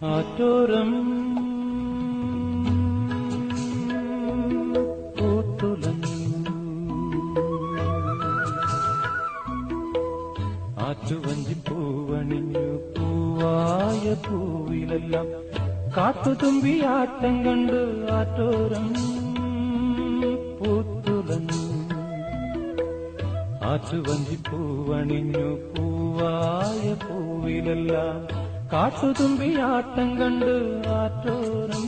ആറ്റോരം ആറ്റുവഞ്ചി പൂവണിഞ്ഞു പൂവായ പൂവിലെല്ലാം കാട്ടുതുമ്പി ആട്ടം കണ്ട് ആറ്റോരം പൂത്തുലഞ്ഞു. ആറ്റുവഞ്ചി പൂവണിഞ്ഞു പൂവായ പൂവിലെല്ലാം കാട്ടുതുമ്പി ആട്ടം കണ്ട് ആറ്റോരം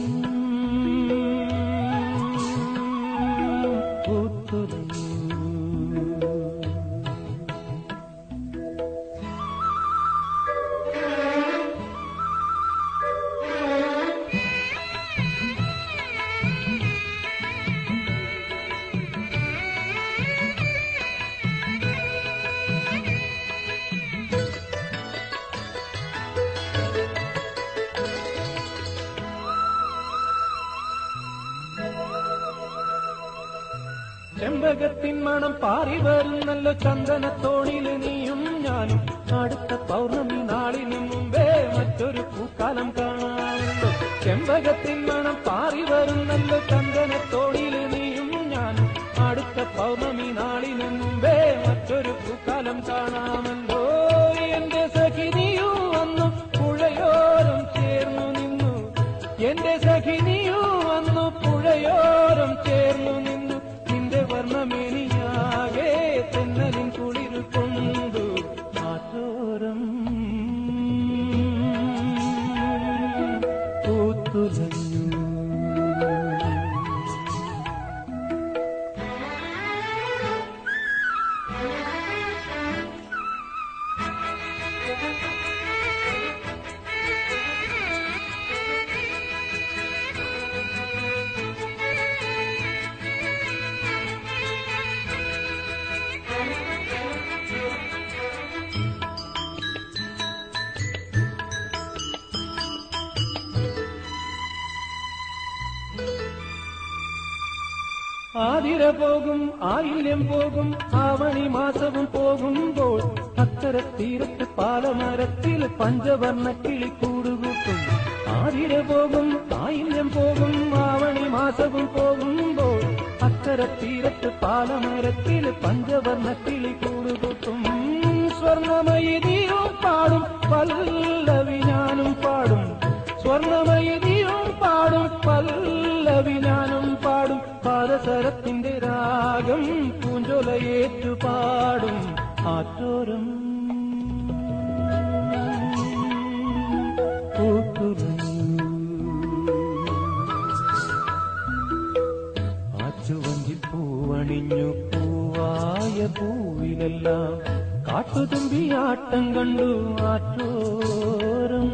ചെമ്പകത്തിൻ മണം പാറി വരുന്നല്ലോ ചന്ദനത്തോണിൽ നീയും ഞാനും. അടുത്ത പൗർണമി നാളിന് മുമ്പേ മറ്റൊരു പൂക്കാലം കാണാമല്ലോ ചെമ്പകത്തിൻ മണം പാറി വരുന്നല്ലോ ചന്ദനത്തോണിൽ നീയും ഞാനും. അടുത്ത പൗർണമി നാളിന് മുമ്പേ മറ്റൊരു പൂക്കാലം കാണാമല്ലോ. എന്റെ സഖിനിയും വന്നു. പുഴയോരം ചേർന്നു നിന്നു. എന്റെ സഖിനിയും വന്നു. പുഴയോരം ചേർന്നു പൂത്തുലഞ്ഞു ആതിര പോകും ആയില്യം പോകും ആവണി മാസവും പോകുമ്പോൾ അക്കര തീരത്ത് പാലമരത്തിൽ പഞ്ചവർണ കിളി കൂടുകൂട്ടും. ആതിര പോകും ആയില്യം പോകും ആവണി മാസവും പോകുമ്പോൾ അക്കര തീരത്ത് പാലമരത്തിൽ പഞ്ചവർണ കിളി കൂടുകൂട്ടും. സ്വർണമയിതിയും പാടും പല്ലവി ഞാനും പാടും. സ്വർണമയിതിയും പാദസരത്തിന്റെ രാഗം പൂഞ്ചൊലയേറ്റു പാടും ആറ്റോരം ആറ്റുവഞ്ചി പൂവണിഞ്ഞു പൂവായ പൂവിലെല്ലാം കാട്ടുതുമ്പി ആട്ടം കണ്ടു ആറ്റോരം